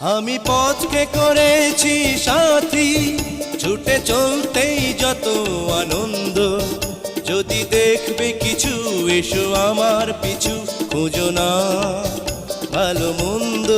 আমি পথকে করেছি সাথী, ছুটে চলতেই যত আনন্দ। যদি দেখবে কিছু, এসো আমার পিছু, খোঁজো না ভালো মন্দ।